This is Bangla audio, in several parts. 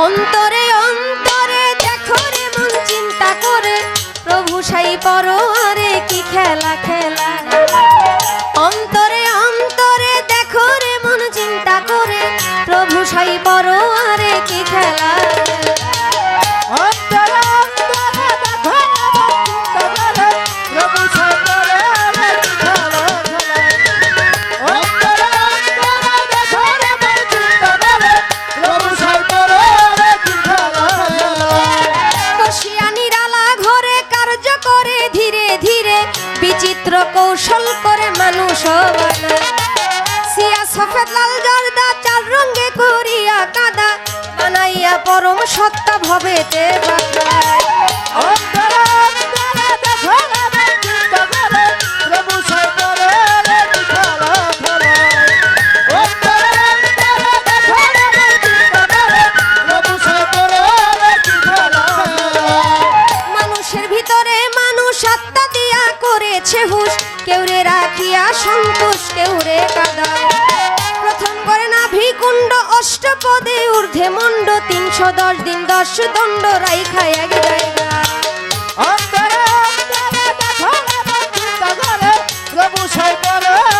本当レイ চিত্র কৌশল করে মানুষ সিয়া সফেদ, লাল জর্দা চার রঙে করিয়া কাদা। বানাইয়া পরম সত্তা ভবে দেবা সাত্তা দিয়া করেছে হুশ। কেউ রে রাখিয়া সন্তোষ কেউ রে কাদা। প্রথম করে না ভিকুণ্ড অষ্টপদে ঊর্ধ্বে মণ্ড, তিনশো দশ দিন, দশ দণ্ড রাইখা এক জায়গা। প্রভু সাইকারা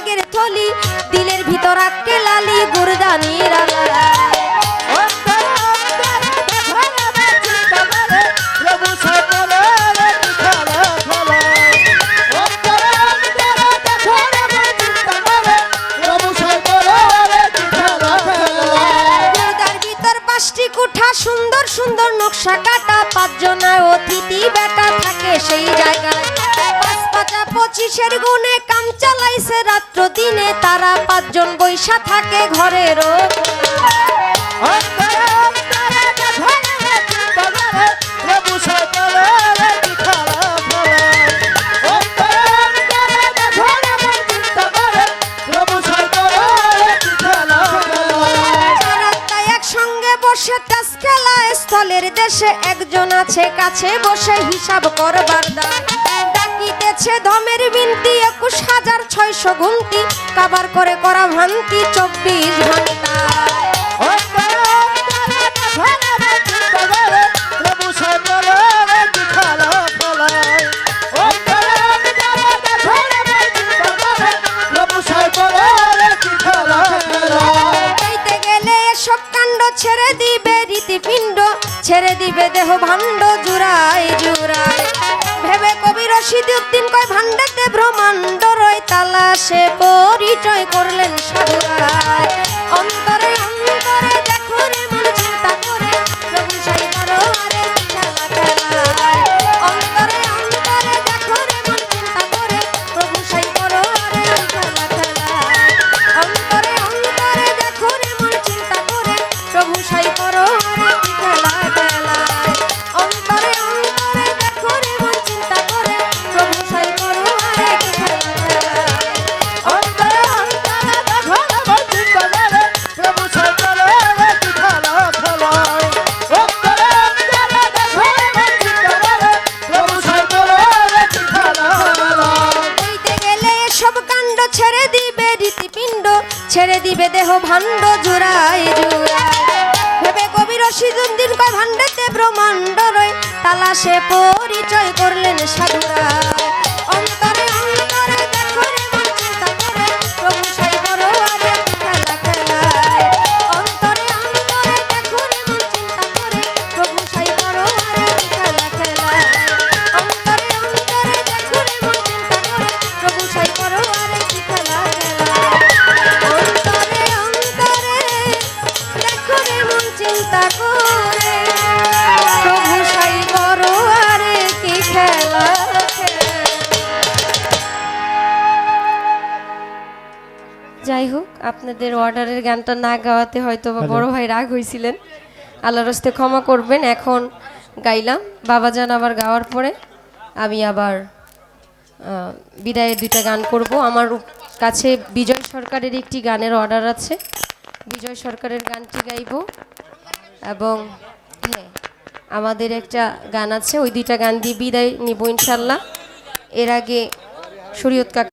রাগের থলি দিলের ভিতর আটকে লালি গুরদানি রাগ বয়সের গুনে কাম চালাইছে রাত্র দিনে। তারা পাঁচজন বৈশা থাকে ঘরেরও খেলা। দেশে একজন আছে, কাছে বসে হিসাব করবার দায়। আছে ধমের বিনতি একুশ হাজার ছয়শো গুন্তি। কাবার করে করা ভান্তি চব্বিশ ঘণ্টা ছেড়ে দিবে রীতিপিণ্ড ছেড়ে দিবে দেহ ভাণ্ড জুড়াই জুড়ায়। ভেবে কবি রশিদ উদ্দিন কয় ভান্ডাতে ব্রহ্মাণ্ড রয় তালা সে পরিচয় করলেন সব ছেড়ে দিবে রীতিপিণ্ড, ছেড়ে দিবে দেহ ভাণ্ড, জোড়ায় জোড়ায়। ভেবে কবির দিন কয় ভাণ্ডেতে ব্রহ্মাণ্ড রয়, তালাশে পরিচয় করলেন সাধুরা। যাই হোক আপনাদের অর্ডারের গানটা না গাওয়াতে হয়তো বা বড় ভাই রাগ হয়েছিলেন আল্লাহর হস্তে ক্ষমা করবেন। এখন গাইলাম। বাবা বাবাজান আবার গাওয়ার পরে আমি আবার বিদায়ের দুইটা গান করব। আমার কাছে বিজয় সরকারের একটি গানের অর্ডার আছে। বিজয় সরকারের গানটি গাইব। এবং হ্যাঁ আমাদের একটা গান আছে। ওই দুইটা গান দিয়ে বিদায় নিব ইনশাল্লাহ। এর আগে শরীয়ত কাকা